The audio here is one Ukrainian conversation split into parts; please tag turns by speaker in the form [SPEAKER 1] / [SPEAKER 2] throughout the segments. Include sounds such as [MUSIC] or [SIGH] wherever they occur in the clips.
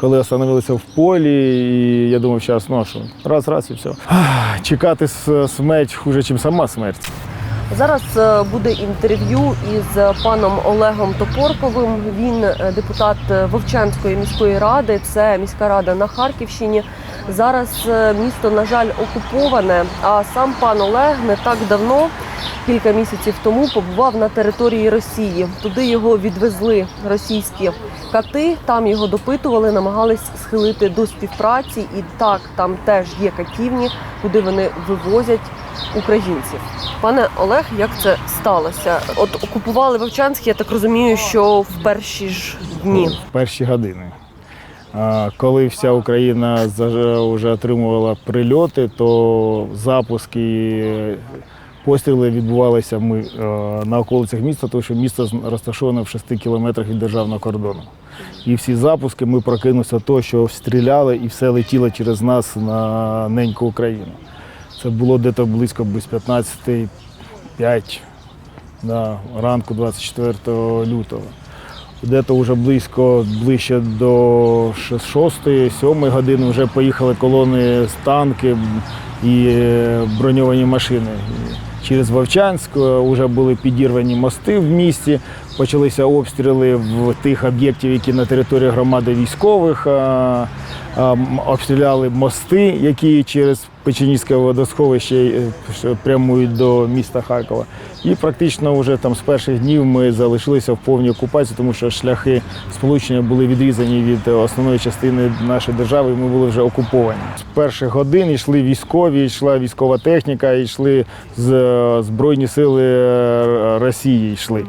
[SPEAKER 1] Коли остановилися в полі, і я думав, зараз, ну що, раз, раз і все. Ах, Чекати смерть хуже, ніж сама смерть.
[SPEAKER 2] Зараз е, буде інтерв'ю із паном Олегом Топорковим. Він е, депутат е, Вовчанської міської ради. Це міська рада на Харківщині. Зараз е, місто, на жаль, окуповане. А сам пан Олег не так давно, кілька місяців тому, побував на території Росії. Туди його відвезли російські кати. Там його допитували, намагались схилити до співпраці. І так, там теж є катівні, куди вони вивозять українців. Пане Олег, як це сталося? От окупували Вовчанськ, я так розумію, що в перші ж дні.
[SPEAKER 1] в перші години. Коли вся Україна вже отримувала прильоти, то запуски, постріли відбувалися ми е, на околицях міста, тому що місто розташоване в 6 кілометрах від державного кордону. І всі запуски ми прокинулися то, що стріляли і все летіло через нас на неньку Україну. Це було десь близько без 15 5 да, ранку 24 лютого. Де-то вже близько, ближче до 6-7 години вже поїхали колони з танки і е, броньовані машини. Через Вовчанськ вже були підірвані мости в місті, почалися обстріли в тих об'єктів, які на території громади військових. Обстріляли мости, які через Печеніське водосховище е, прямують до міста Харкова. І практично вже там з перших днів ми залишилися в повній окупації, тому що шляхи сполучення були відрізані від основної частини нашої держави, і ми були вже окуповані. З перших годин йшли військові, йшла військова техніка, йшли з е, Збройні сили е, Росії. Йшли.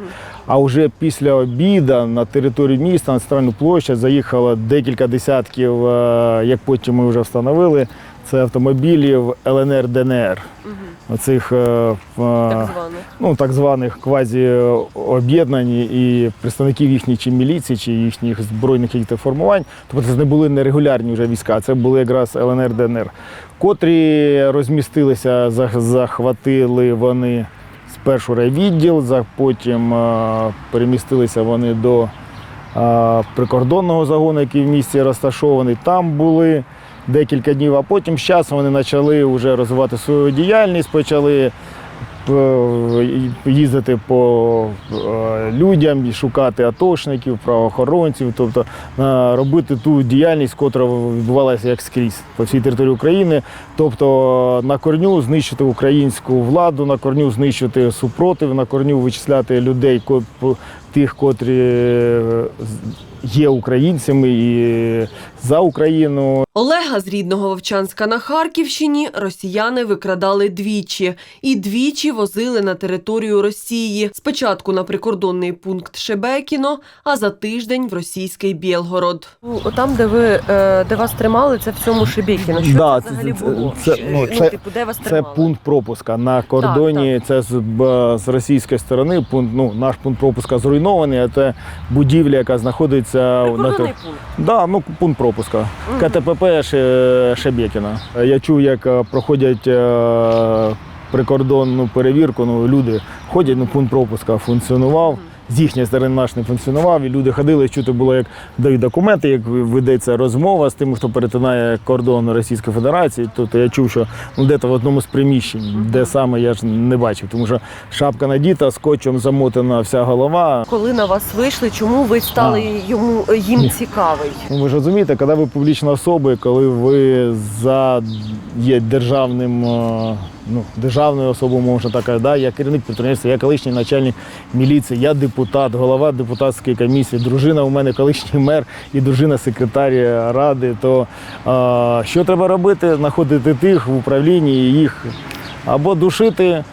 [SPEAKER 1] А вже після обіду на територію міста на центральну площадь заїхало декілька десятків, е, як потім ми вже встановили, це автомобілів ЛНР ДНР. Оцих е, е,
[SPEAKER 2] Так званих.
[SPEAKER 1] ну, так званих квазі-об'єднань і представників їхніх чи міліції, чи їхніх збройних формувань. Тобто це не були нерегулярні вже війська, це були якраз ЛНР ДНР, котрі розмістилися, захватили вони спершу райвідділ, потім е, перемістилися вони до е, прикордонного загону, який в місті розташований. Там були декілька днів, а потім з часом вони почали вже розвивати свою діяльність, почали їздити по е, людям і шукати атошників, правоохоронців, тобто е, робити ту діяльність, котра відбувалася як скрізь по всій території України. Тобто на корню знищити українську владу, на корню знищити супротив, на корню вичисляти людей, тих, котрі е, є українцями і за Україну.
[SPEAKER 2] Олега з рідного Вовчанська на Харківщині росіяни викрадали двічі і двічі возили на територію Росії. Спочатку на прикордонний пункт Шебекіно, а за тиждень в російський Білгород. Там, де ви е, де вас тримали, це в цьому Шебекіно. Що
[SPEAKER 1] Да,
[SPEAKER 2] це взагалі
[SPEAKER 1] це-
[SPEAKER 2] було?
[SPEAKER 1] це-
[SPEAKER 2] Що-
[SPEAKER 1] ну, це-
[SPEAKER 2] типу, де вас
[SPEAKER 1] Це пункт пропуска на кордоні. Це з, б- з російської сторони. Пункт, ну, наш пункт пропуска зруйнований, а це будівля, яка знаходиться на
[SPEAKER 2] Прикордонний
[SPEAKER 1] те-
[SPEAKER 2] пункт.
[SPEAKER 1] Да, ну пункт пропуска.
[SPEAKER 2] Мгм.
[SPEAKER 1] КТПП Ше- Шебекіна. Я чув, як е, проходять е, прикордонну перевірку. Ну, люди ходять, ну пункт пропуска функціонував. З їхньої сторони наш не функціонував, і люди ходили, чути було, як дають документи, як ведеться розмова з тими, хто перетинає кордон Російської Федерації. Тобто я чув, що ну, де-то в одному з приміщень, де саме я ж не бачив, тому що шапка надіта, скотчем замотана вся голова.
[SPEAKER 2] Коли на вас вийшли, чому ви стали йому їм цікавий?
[SPEAKER 1] Ну, ви ж розумієте, коли ви публічна особа, коли ви за є державним, е, ну, державною особою, можна так да, я керівник підприємства, я колишній начальник міліції, я депутат, голова депутатської комісії, дружина у мене колишній мер і дружина секретаря ради. То е, що треба робити? Знаходити тих в управлінні і їх або душити.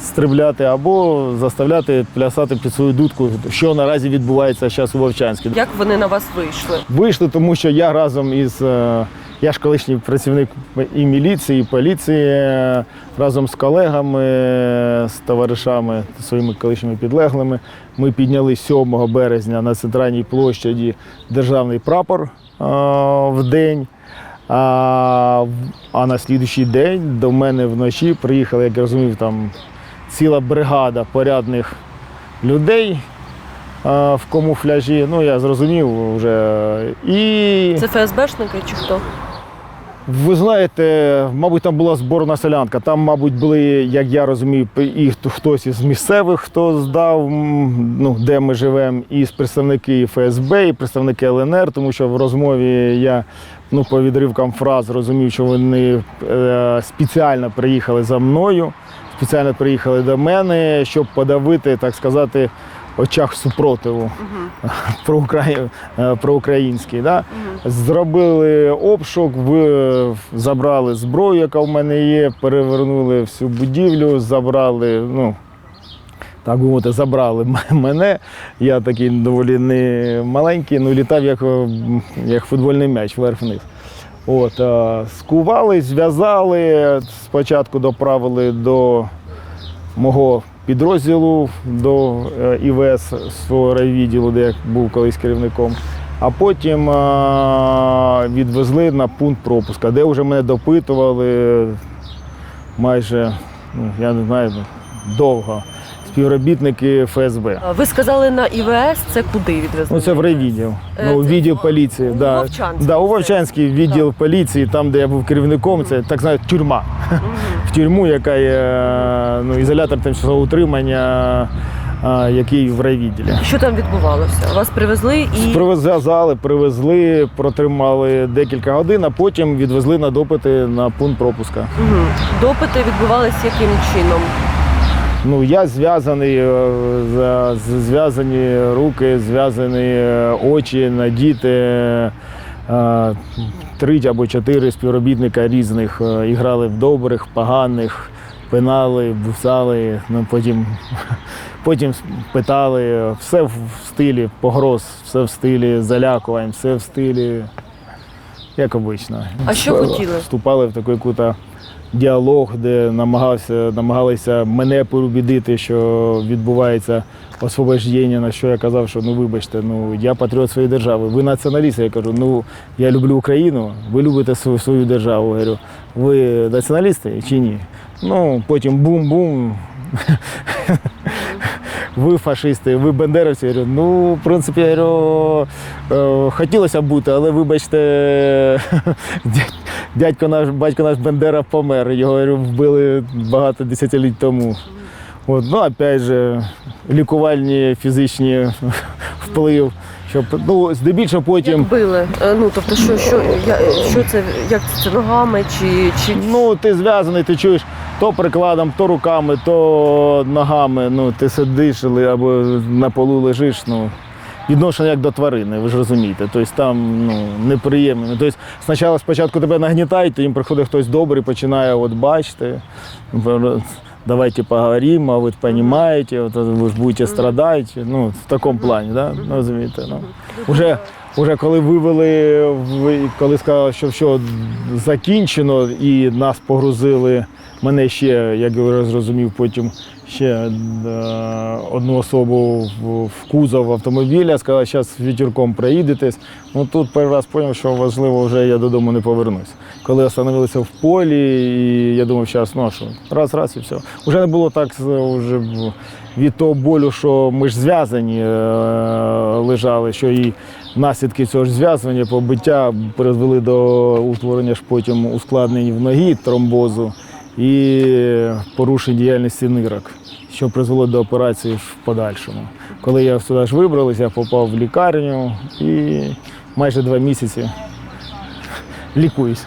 [SPEAKER 1] Стрибляти або заставляти плясати під свою дудку, що наразі відбувається зараз у Вовчанську.
[SPEAKER 2] Як вони на вас вийшли?
[SPEAKER 1] Вийшли, тому що я разом із е, я ж колишній працівник і міліції, і поліції, е, разом з колегами, е, з товаришами, своїми колишніми підлеглими. Ми підняли 7 березня на центральній площаді державний прапор в день. А, а на слідуючий день до мене вночі приїхала, як я розумів, там ціла бригада порядних людей а, в камуфляжі. Ну, я зрозумів вже. І
[SPEAKER 2] Це ФСБшники чи хто?
[SPEAKER 1] ви знаєте, мабуть, там була зборна селянка. Там, мабуть, були, як я розумію, і хто- хтось із місцевих, хто здав, ну, де ми живемо, і з представники ФСБ, і представники ЛНР, тому що в розмові я ну, по відривкам фраз розумів, що вони е, спеціально приїхали за мною, спеціально приїхали до мене, щоб подавити, так сказати, очах супротиву [LAUGHS] про, Украї... е, про український. Да? Зробили обшук, ви забрали зброю, яка в мене є, перевернули всю будівлю, забрали, ну, так би мовити, забрали мене. Я такий доволі не маленький, ну літав як, як футбольний м'яч вверх-вниз. От, скували, зв'язали, спочатку доправили до мого підрозділу, до е, ІВС свого райвідділу, де я був колись керівником. А потім відвезли на пункт пропуска, де вже мене допитували майже, ну, я не знаю, довго. Співробітники ФСБ.
[SPEAKER 2] Ви сказали на ІВС, це куди відвезли?
[SPEAKER 1] Ну, це в райвідділ.
[SPEAKER 2] Е,
[SPEAKER 1] Ну,
[SPEAKER 2] це
[SPEAKER 1] відділ
[SPEAKER 2] в-
[SPEAKER 1] поліції.
[SPEAKER 2] у
[SPEAKER 1] Да.
[SPEAKER 2] Вовчанській
[SPEAKER 1] Да, у
[SPEAKER 2] це.
[SPEAKER 1] Вовчанський відділ поліції, там, де я був керівником, це так знають тюрма. [LAUGHS] В тюрму, яка є ну, ізолятор тимчасового утримання, а, який в райвідділі.
[SPEAKER 2] Що там відбувалося? Вас привезли і
[SPEAKER 1] Прив'язали, привезли, протримали декілька годин, а потім відвезли на допити на пункт пропуска.
[SPEAKER 2] Мгм. допити відбувалися яким чином?
[SPEAKER 1] Ну, я зв'язаний, е, зв'язані руки, зв'язані е, очі, надіти. е, Три або чотири співробітника різних грали в добрих, поганих, пинали, бусали, ну, потім, [LAUGHS] потім питали. Все в стилі погроз, все в стилі залякувань, все в стилі, як обично.
[SPEAKER 2] А що хотіли?
[SPEAKER 1] Вступали в такий кута діалог, де намагався, намагалися мене переубідити, що відбувається освобождення, на що я казав, що ну вибачте, ну я патріот своєї держави. Ви націоналіст, я кажу, ну я люблю Україну, ви любите свою, свою державу. Говорю, ви націоналісти чи ні? Ну, потім бум-бум. [LAUGHS] Ви фашисти, ви бандеровці. Я говорю, ну, в принципі, я говорю, е, хотілося б бути, але вибачте, [LAUGHS] дядько наш, батько наш Бендера помер. Його говорю, вбили багато десятиліть тому. От, ну, опять же, лікувальні фізичні [LAUGHS] вплив. Щоб, ну, здебільшого потім.
[SPEAKER 2] Як били? Е, Ну тобто, що, що, я, що це, як це ногами чи, чи
[SPEAKER 1] Ну, ти зв'язаний, ти чуєш то прикладом, то руками, то ногами. Ну, ти сидиш або на полу лежиш. Ну, відношення як до тварини, ви ж розумієте. Тобто там ну, неприємно. Ну, Тобто, спочатку, спочатку тебе нагнітають, то їм приходить хтось добрий, починає, от бачите, давайте поговоримо, а ви розумієте, от, ви ж будете страдати. Ну, в такому плані, да? розумієте. Ну. Уже, уже коли вивели, коли сказали, що все закінчено і нас погрузили, мене ще, як я зрозумів, потім ще е, одну особу в, кузов автомобіля, сказали, зараз вітірком проїдетесь. Ну тут перший раз зрозумів, що важливо, вже я додому не повернусь. Коли остановилися в полі, і я думав, зараз, ну що, раз, раз і все. Уже не було так вже від того болю, що ми ж зв'язані е, лежали, що і наслідки цього ж зв'язування, побиття призвели до утворення ж потім ускладнень в ногі, тромбозу і порушень діяльності нирок, що призвело до операції в подальшому. Коли я сюди ж вибралися, я попав в лікарню і майже два місяці лікуюсь.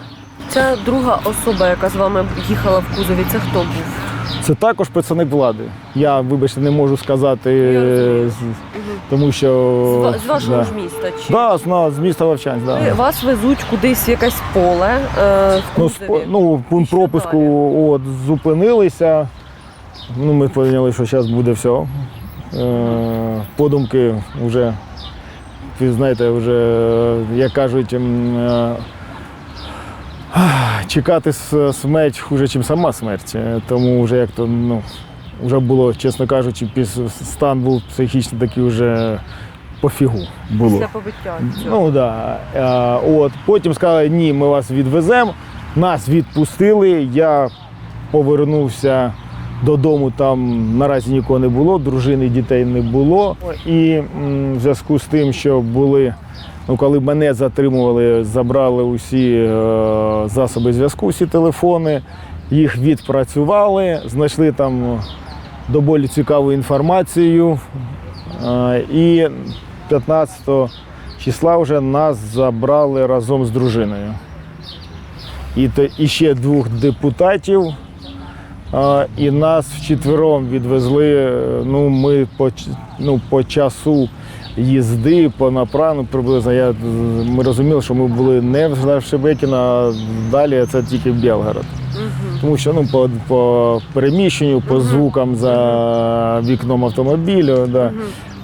[SPEAKER 2] ця друга особа, яка з вами їхала в кузові, це хто був?
[SPEAKER 1] Це також представник влади. Я, вибачте, не можу сказати, е, з- тому що
[SPEAKER 2] З, з вашого
[SPEAKER 1] да.
[SPEAKER 2] ж міста? Чи
[SPEAKER 1] Да, з, на- з міста Вовчанськ, да.
[SPEAKER 2] Вас везуть кудись в якесь поле е, в
[SPEAKER 1] Ну,
[SPEAKER 2] кузові?
[SPEAKER 1] спо- ну, пункт пропуску от, зупинилися. Ну, ми поняли, що зараз буде все. Подумки вже, ви знаєте, вже, як кажуть, е, чекати смерть хуже, ніж сама смерть. Е, Тому вже як то, ну, вже було, чесно кажучи, піс- стан був психічно такий вже пофігу було.
[SPEAKER 2] Після побиття?
[SPEAKER 1] Ну да. Е, От потім сказали, ні, ми вас відвеземо. Нас відпустили. Я повернувся Додому там наразі нікого не було, дружини, дітей не було. І в зв'язку з тим, що були, ну коли мене затримували, забрали усі е, засоби зв'язку, всі телефони, їх відпрацювали, знайшли там доволі цікаву інформацію. Е, І 15 числа вже нас забрали разом з дружиною. І, то, і ще двох депутатів. І нас вчетвером відвезли. е, Ну, ми по, ну, по часу їзди, по направленню приблизно. Я, ми розуміли, що ми були не в Шебекіно, а далі це тільки Белгород. Тому що ну, по, по переміщенню, по звукам за вікном автомобіля. Да.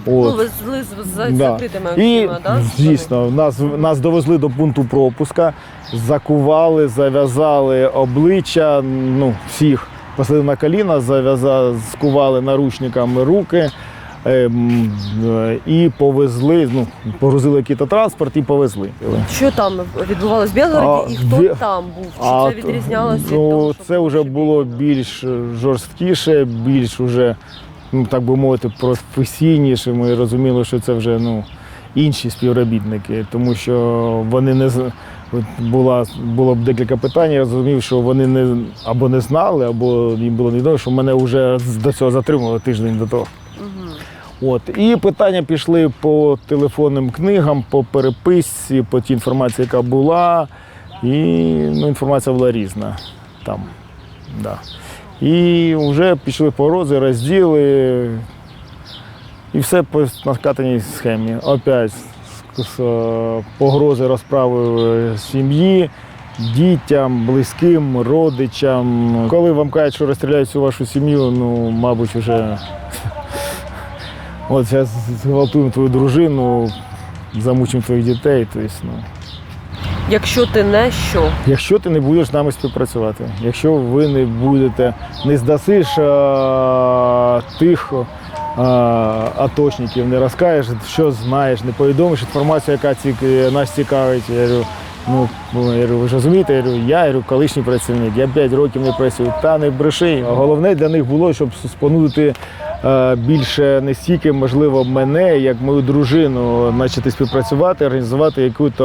[SPEAKER 2] Ну,
[SPEAKER 1] От.
[SPEAKER 2] везли з, з
[SPEAKER 1] Да.
[SPEAKER 2] закритими
[SPEAKER 1] І
[SPEAKER 2] да?
[SPEAKER 1] звісно, нас, нас довезли до пункту пропуска, закували, зав'язали обличчя, ну, всіх посадили на коліна, зав'язали, скували наручниками руки. ем, е, І повезли, ну, погрузили якийсь транспорт і повезли.
[SPEAKER 2] Що там відбувалося в Білгороді і хто
[SPEAKER 1] ві-
[SPEAKER 2] там був? Чи
[SPEAKER 1] А,
[SPEAKER 2] це відрізнялося від
[SPEAKER 1] ну,
[SPEAKER 2] того, що
[SPEAKER 1] це вже було більш жорсткіше, більш уже, ну так би мовити, професійніше. Ми розуміли, що це вже ну, інші співробітники, тому що вони не була, було б декілька питань. Я зрозумів, що вони не або не знали, або їм було невідомо, що мене вже до цього затримували тиждень до того. От. І питання пішли по телефонним книгам, по переписці, по тій інформації, яка була. І ну, інформація була різна там. Да. І вже пішли порози, розділи. І все по накатаній схемі. Опять з, е, погрози розправи е, сім'ї, дітям, близьким, родичам. Коли вам кажуть, що розстріляють всю вашу сім'ю, ну, мабуть, вже [LAUGHS] От зараз зґвалтуємо твою дружину, замучимо твоїх дітей. Тобто, ну,
[SPEAKER 2] Якщо ти не що?
[SPEAKER 1] якщо ти не будеш з нами співпрацювати, якщо ви не будете, не здасиш а, тих а, аточників, не розкажеш, що знаєш, не повідомиш інформацію, яка ці, нас цікавить. Я говорю, ну, я говорю, ви ж розумієте, я говорю, я говорю, колишній працівник, я 5 років не працюю, та не бреши. Головне для них було, щоб спонудити е, більше не стільки, можливо, мене, як мою дружину, почати співпрацювати, організувати якусь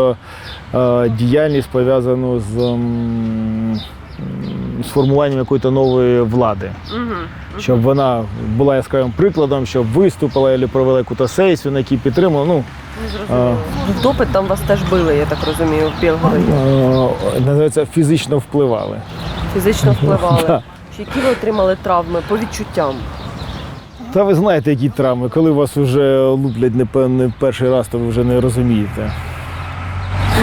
[SPEAKER 1] е, діяльність пов'язану з, з формуванням якоїсь нової влади.
[SPEAKER 2] Угу.
[SPEAKER 1] Щоб вона була яскравим прикладом, щоб виступила або провела якусь сесію, на якій підтримала. Ну,
[SPEAKER 2] В допит там вас теж били, я так розумію, в Білгороді.
[SPEAKER 1] е, називається фізично впливали.
[SPEAKER 2] Фізично впливали.
[SPEAKER 1] Да.
[SPEAKER 2] Чи які ви отримали травми по відчуттям?
[SPEAKER 1] Та ви знаєте, які травми, коли вас вже луплять не пе- не перший раз, то ви вже не розумієте.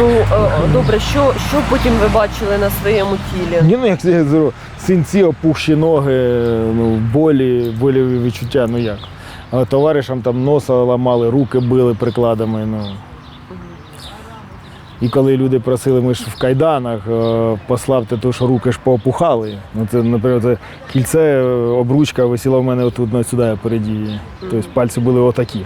[SPEAKER 2] Ну е, добре, що, що потім ви бачили на своєму тілі?
[SPEAKER 1] Ні, ну як я кажу, синці, опухші ноги, ну, болі, боліві відчуття, ну як. А товаришам там носа ламали, руки били прикладами. Ну. І коли люди просили, ми ж в кайданах, е, послабте, то що руки ж поопухали. Ну, це, наприклад, це кільце, е, обручка висіла в мене отут на сюди переді. Тобто пальці були отакі.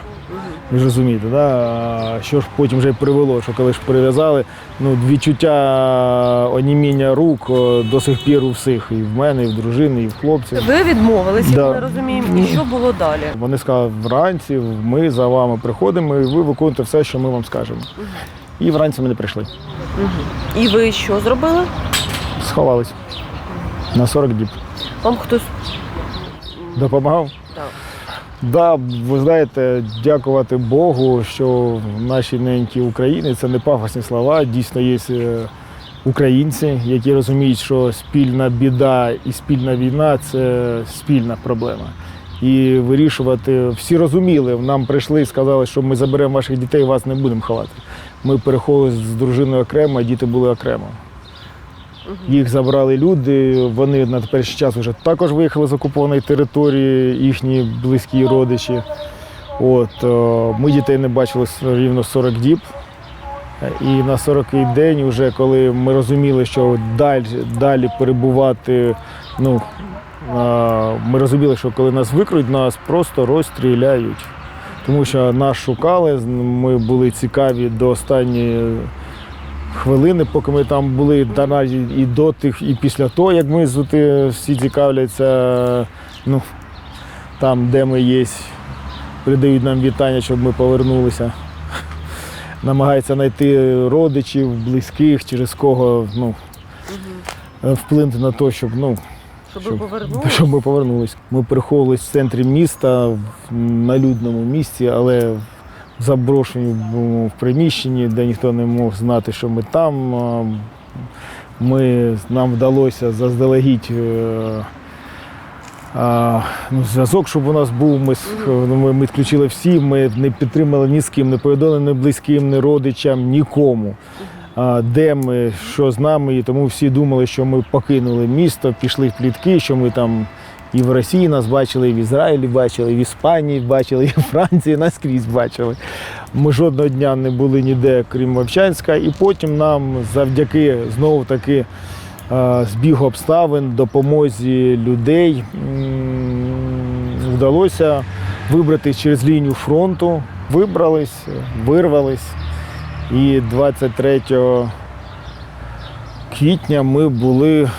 [SPEAKER 1] Ви ж розумієте, да? Що ж потім вже привело, що коли ж прив'язали, ну, відчуття оніміння рук до сих пір у всіх, і в мене, і в дружини, і в хлопців.
[SPEAKER 2] Ви відмовились, як
[SPEAKER 1] Да.
[SPEAKER 2] ми розуміємо, і що було далі?
[SPEAKER 1] Вони сказали, вранці ми за вами приходимо, і ви виконуєте все, що ми вам скажемо. І вранці ми не прийшли.
[SPEAKER 2] І ви що зробили?
[SPEAKER 1] Сховались на 40 діб.
[SPEAKER 2] Вам хтось
[SPEAKER 1] Допомагав?
[SPEAKER 2] Так.
[SPEAKER 1] Да, ви знаєте, дякувати Богу, що в нашій ненькій Україні це не пафосні слова. Дійсно є е, українці, які розуміють, що спільна біда і спільна війна це спільна проблема. І вирішувати всі розуміли. Нам прийшли і сказали, що ми заберемо ваших дітей, вас не будемо ховати. Ми переходили з дружиною окремо, а діти були окремо. Їх забрали люди, вони на теперішній час вже також виїхали з окупованої території, їхні близькі родичі. От, е, ми дітей не бачили рівно 40 діб. І на 40-й день, вже коли ми розуміли, що далі, далі перебувати, ну, е, ми розуміли, що коли нас викриють, нас просто розстріляють. Тому що нас шукали, ми були цікаві до останньої хвилини, поки ми там були навіть і до тих, і після того, як ми всі цікавляться, ну, там, де ми є, передають нам вітання, щоб ми повернулися. [LAUGHS] Намагаються знайти родичів, близьких, через кого ну, вплинути на те, щоб ну,
[SPEAKER 2] Щоб
[SPEAKER 1] Щоб- [LAUGHS]
[SPEAKER 2] повернулися?
[SPEAKER 1] щоб ми повернулись. Ми приховувались в центрі міста, на людному місці, але в заброшеному в приміщенні, де ніхто не мог знати, що ми там. Ми, нам вдалося заздалегідь е, а, ну, зв'язок, щоб у нас був. Ми, ну, ми, ми відключили всі, ми не підтримали ні з ким, не повідомили ні близьким, ні родичам, нікому. Де ми, що з нами, і тому всі думали, що ми покинули місто, пішли в плітки, що ми там і в Росії нас бачили, і в Ізраїлі бачили, і в Іспанії бачили, і в Франції наскрізь бачили. Ми жодного дня не були ніде, крім Вовчанська, і потім нам завдяки знову таки е, збігу обставин, допомозі людей вдалося вибратись через лінію фронту. Вибрались, вирвались. І 23 квітня ми були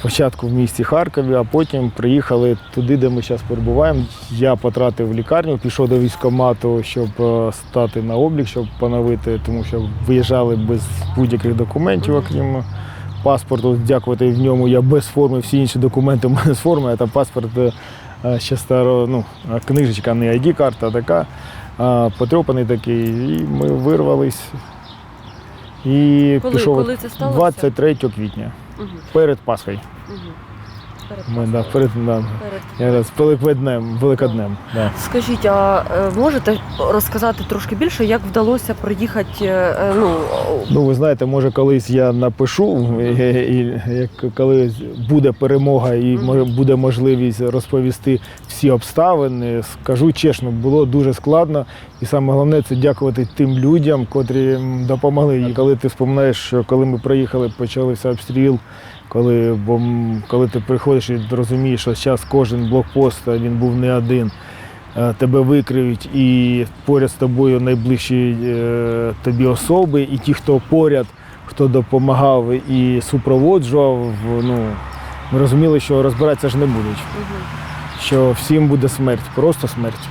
[SPEAKER 1] спочатку в місті Харкові, а потім приїхали туди, де ми зараз перебуваємо. Я потратив лікарню, пішов до військкомату, щоб е, стати на облік, щоб поновити, тому що виїжджали без будь-яких документів, окрім паспорту. Дякувати в ньому я без форми, всі інші документи [LAUGHS] в мене з форми, а там паспорт е, е, ще старо, ну, книжечка, не ID-карта, така. Потрьопаний такий, і ми вирвались. І
[SPEAKER 2] Коли-
[SPEAKER 1] пішов
[SPEAKER 2] коли це сталося?
[SPEAKER 1] 23 квітня, Перед Пасхою.
[SPEAKER 2] Перед
[SPEAKER 1] Ми, да, перед, да,
[SPEAKER 2] Перед.
[SPEAKER 1] якраз Великоднем, Великоднем. Да.
[SPEAKER 2] Скажіть, а е, можете розказати трошки більше, як вдалося проїхати? е, е, Ну,
[SPEAKER 1] Ну, ви знаєте, може, колись я напишу, і, і, як коли буде перемога і може, буде можливість розповісти всі обставини. Скажу чесно, було дуже складно. І саме головне це дякувати тим людям, котрі м, допомогли. І коли ти вспоминаєш, що коли ми приїхали, почався обстріл. Коли, бо, коли ти приходиш і розумієш, що зараз кожен блокпост, він був не один, е, тебе викриють, і поряд з тобою найближчі е, тобі особи, і ті, хто поряд, хто допомагав і супроводжував, ну, ми розуміли, що розбиратися ж не будуть, що всім буде смерть, просто смерть.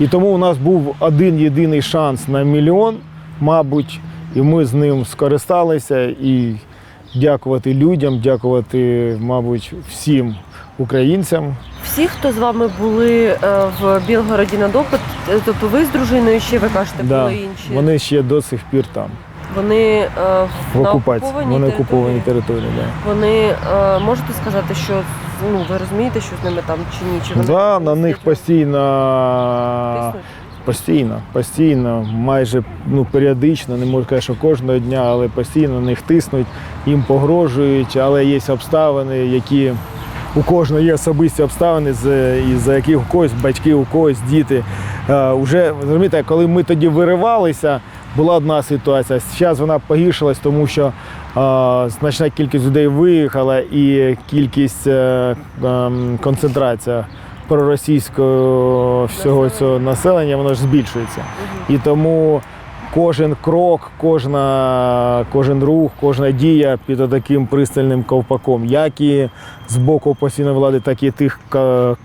[SPEAKER 1] І тому у нас був один єдиний шанс на мільйон, мабуть, і ми з ним скористалися і дякувати людям, дякувати, мабуть, всім українцям.
[SPEAKER 2] всі, хто з вами були е, в Білгороді на допит, е, тобто ви з дружиною ще ви кажете,
[SPEAKER 1] Да,
[SPEAKER 2] були інші.
[SPEAKER 1] Вони ще до сих пір там,
[SPEAKER 2] Вони, е,
[SPEAKER 1] в окупації. Вони
[SPEAKER 2] території.
[SPEAKER 1] окуповані території. Да.
[SPEAKER 2] Вони е, можете сказати, що ну ви розумієте, що з ними там чи ні? Чи вони
[SPEAKER 1] Да, на них постійно,
[SPEAKER 2] тиснуть?
[SPEAKER 1] постійно, постійно, майже ну, періодично, не можу сказати, що кожного дня, але постійно на них тиснуть, їм погрожують, але є обставини, які у кожного є особисті обставини, з- із-за яких у когось батьки, у когось діти. Е, уже розумієте, коли ми тоді виривалися, була одна ситуація. Зараз вона погіршилась, тому що е, значна кількість людей виїхала і кількість е, ем, концентрація проросійського всього цього населення воно ж збільшується. І тому кожен крок, кожна, кожен рух, кожна дія під таким пристальним ковпаком, як і з боку постійної влади, так і тих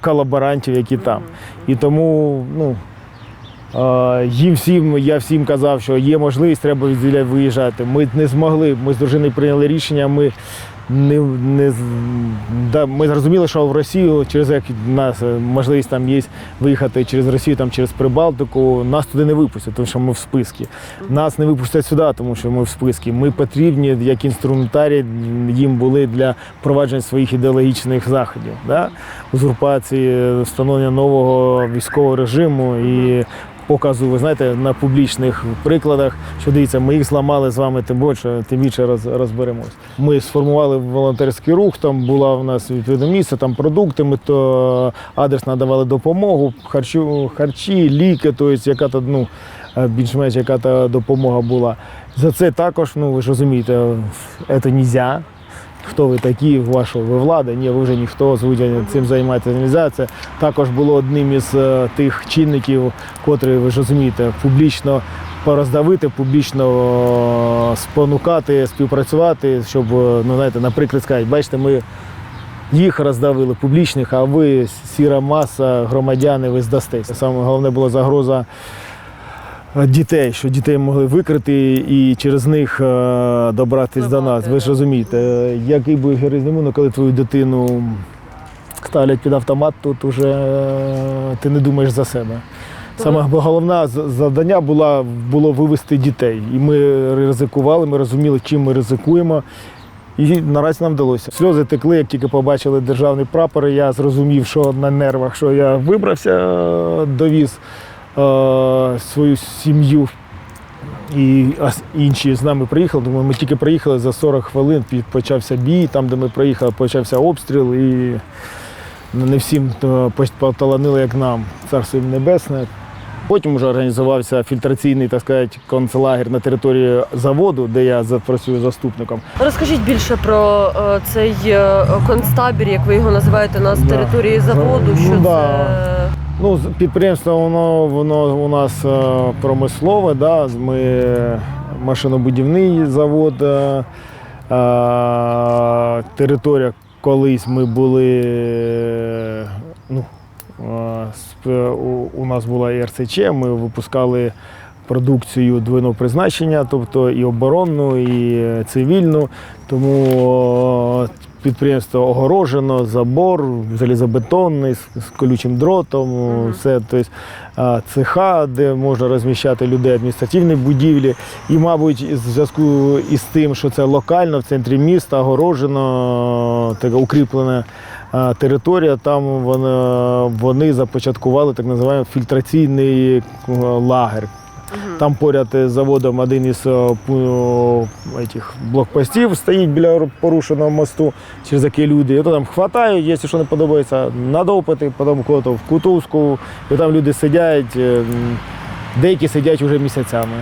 [SPEAKER 1] колаборантів, які там. І тому ну, їм всім, я всім казав, що є можливість, треба виїжджати. Ми не змогли, ми з дружиною прийняли рішення, ми не, не да, ми зрозуміли, що в Росію через як нас е, можливість там є виїхати через Росію, там через Прибалтику, нас туди не випустять, тому що ми в списку. Нас не випустять сюди, тому що ми в списку. Ми потрібні як інструментарій їм були для впровадження своїх ідеологічних заходів, да? узурпації, встановлення нового військового режиму і. Показу, ви знаєте, на публічних прикладах, що дивіться, ми їх зламали з вами, тим більше, тим більше роз, розберемось. Ми сформували волонтерський рух, там була в нас відповідне місце, там продукти, ми то адрес надавали допомогу, харчу, харчі, ліки, тобто яка то ну, е, більш-менш яка то допомога була. За це також, ну ви ж розумієте, це не можна. Хто ви такі, ваша ви влада? Ні, ви вже ніхто звичайно цим займатися не. Це також було одним із е, тих чинників, котрі ви ж розумієте, публічно пороздавити, публічно е, спонукати, співпрацювати, щоб, е, ну знаєте, наприклад, сказати, бачите, ми їх роздавили публічних, а ви, сіра маса, громадяни, ви здастеся. Саме головне була загроза дітей, що дітей могли викрити і через них е, добратись до нас. Ви ж розумієте, е, який би героїзм коли твою дитину ставлять під автомат, тут уже е, ти не думаєш за себе. Саме головне завдання була, було вивести дітей. І ми ризикували, ми розуміли, чим ми ризикуємо. І наразі нам вдалося. Сльози текли, як тільки побачили державний прапор. Я зрозумів, що на нервах, що я вибрався, е, довіз е, свою сім'ю. І інші з нами приїхали. Думаю, ми тільки приїхали за 40 хвилин, почався бій. Там, де ми приїхали, почався обстріл. І не всім е, поталанило, як нам, царство їм небесне. Потім вже організувався фільтраційний, так сказати, концлагер на території заводу, де я працюю заступником.
[SPEAKER 2] Розкажіть більше про е, цей е, концтабір, як ви його називаєте, на
[SPEAKER 1] Да.
[SPEAKER 2] території заводу.
[SPEAKER 1] Ну,
[SPEAKER 2] Що
[SPEAKER 1] да. Ну, підприємство воно, воно у нас е, промислове, да, ми машинобудівний завод. е, е, Територія колись ми були. Ну, у нас була РСЧ, ми випускали продукцію двойного призначення, тобто і оборонну, і е, цивільну. Тому е, підприємство огорожено, забор, залізобетонний, з, колючим дротом, все тобто, цеха, де можна розміщати людей, адміністративні будівлі. І, мабуть, в зв'язку із тим, що це локально в центрі міста, огорожено, така укріплена територія, там вони, вони започаткували так називаємо фільтраційний лагер. Там поряд з заводом один із е, этих блокпостів стоїть біля порушеного мосту, через який люди. І то там хватають, якщо що не подобається, на допити, потім кого-то в Кутузку, і там люди сидять, е, деякі сидять вже місяцями.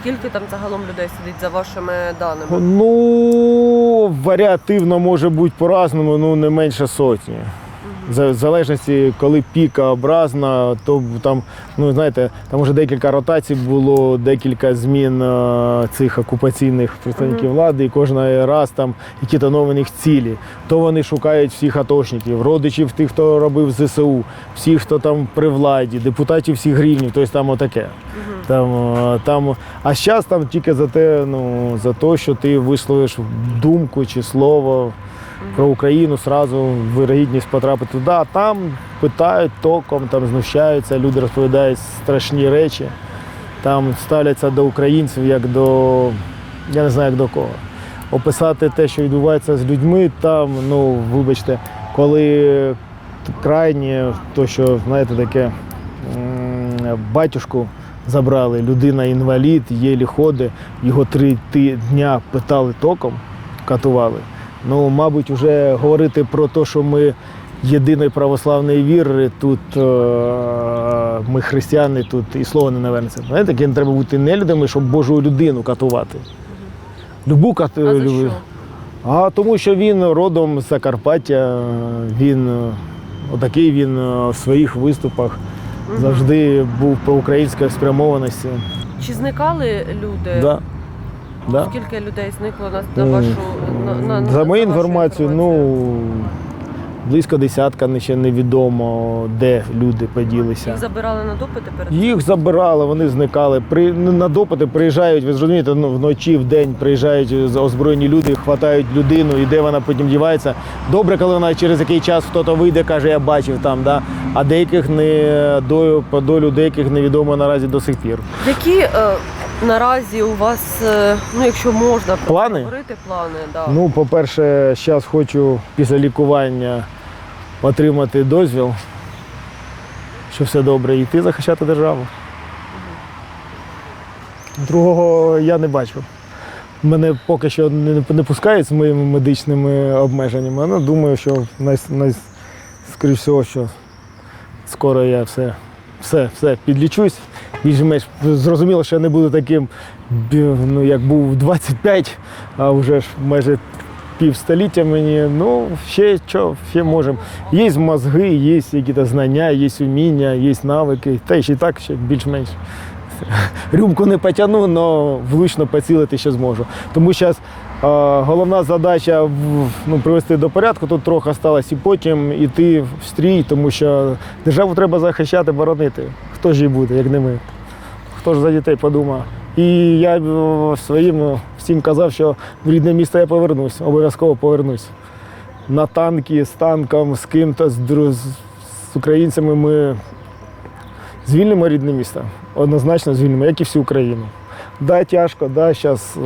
[SPEAKER 2] Скільки там загалом людей сидить за вашими даними?
[SPEAKER 1] Ну, варіативно може бути по-разному, ну не менше сотні. В залежності, коли піка образна, то там, ну знаєте, там вже декілька ротацій було, декілька змін е, цих окупаційних представників влади, і кожен раз там які-то нові цілі. То вони шукають всіх атошників, родичів тих, хто робив ЗСУ, всіх, хто там при владі, депутатів всіх рівнів, тобто там отаке. Там, е, там, а зараз там тільки за те, ну, за те, що ти висловиш думку чи слово про Україну, сразу вирогідність потрапити туди. Там питають током, там знущаються, люди розповідають страшні речі. Там ставляться до українців як до, я не знаю, як до кого. Описати те, що відбувається з людьми, там, ну, вибачте, коли крайнє, то що, знаєте, таке батюшку забрали, людина інвалід, єлі ходить, його три дня питали током, катували. Ну, мабуть, вже говорити про те, що ми єдиної православної віри, тут е, ми християни, тут і слова не навернеться. Знаєте, таким треба бути не людьми, щоб Божу людину катувати. Любу кат...
[SPEAKER 2] А за що?
[SPEAKER 1] а тому що він родом з Закарпаття, він е, отакий він е, в своїх виступах завжди був проукраїнської спрямованості.
[SPEAKER 2] Чи зникали люди?
[SPEAKER 1] Да. Да.
[SPEAKER 2] Скільки людей зникло на, на
[SPEAKER 1] Ну,
[SPEAKER 2] вашу на, на, на-
[SPEAKER 1] За мою інформацію, ну близько десятка ще невідомо, де люди поділися.
[SPEAKER 2] їх забирали на допити перед
[SPEAKER 1] Їх забирали, вони зникали. При на допити приїжджають, ви зрозумієте, ну вночі, в день приїжджають озброєні люди, хватають людину, і де вона потім дівається. Добре, коли вона через який час хтось вийде, каже, я бачив там, да. а деяких не долю, по долю деяких невідомо наразі до сих пір.
[SPEAKER 2] Які е, наразі у вас, е, ну якщо можна
[SPEAKER 1] Плани?
[SPEAKER 2] говорити, плани, да.
[SPEAKER 1] Ну, по-перше, зараз хочу після лікування отримати дозвіл, що все добре, і йти захищати державу. Другого я не бачу. Мене поки що не, не пускають з моїми медичними обмеженнями, але думаю, що най, най, скоріш всього, що скоро я все, все, все підлічусь. Більш-менш зрозуміло, що я не буду таким, ну, як був 25, а вже ж майже півстоліття мені. Ну, ще що, ще можемо. Є мозги, є якісь знання, є уміння, є навики, та ще так ще більш-менш рюмку не потягну, але влучно поцілити ще зможу. Тому зараз головна задача ну, привести до порядку, тут трохи сталося і потім йти в стрій, тому що державу треба захищати, боронити. Хто ж її буде, як не ми? Хто ж за дітей подумає? І я е, своїм е, всім казав, що в рідне місто я повернусь, обов'язково повернусь. На танки, з танком, з ким-то, з, з українцями ми звільнимо рідне місто. Однозначно звільнимо, як і всю Україну. Да, тяжко, да, зараз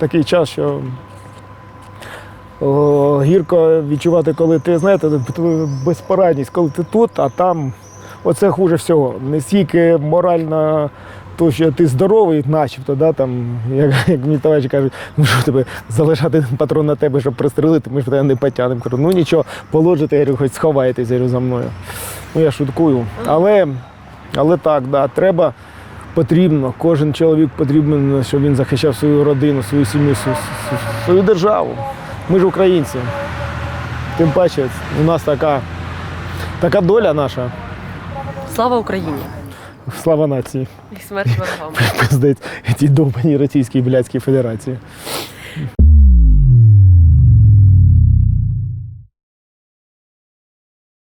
[SPEAKER 1] такий час, що о, гірко відчувати, коли ти знаєте, безпорадність, коли ти тут, а там оце хуже всього. Не стільки морально, то, що ти здоровий, начебто, да, там, як, як мені товариші кажуть, ну що тебе залишати патрон на тебе, щоб пристрелити, ми ж тебе не потягнемо. Кажу, ну нічого, положите, я говорю, хоч сховаєтесь я говорю, за мною. Ну я шуткую. Але, але так, да, треба. Потрібно, кожен чоловік потрібен, щоб він захищав свою родину, свою сім'ю, свою, державу. Ми ж українці. Тим паче, у нас така, така доля наша.
[SPEAKER 2] Слава Україні!
[SPEAKER 1] Слава нації.
[SPEAKER 2] І смерть ворогам. [LAUGHS]
[SPEAKER 1] Пиздець, ті довбані Російській блядській федерації.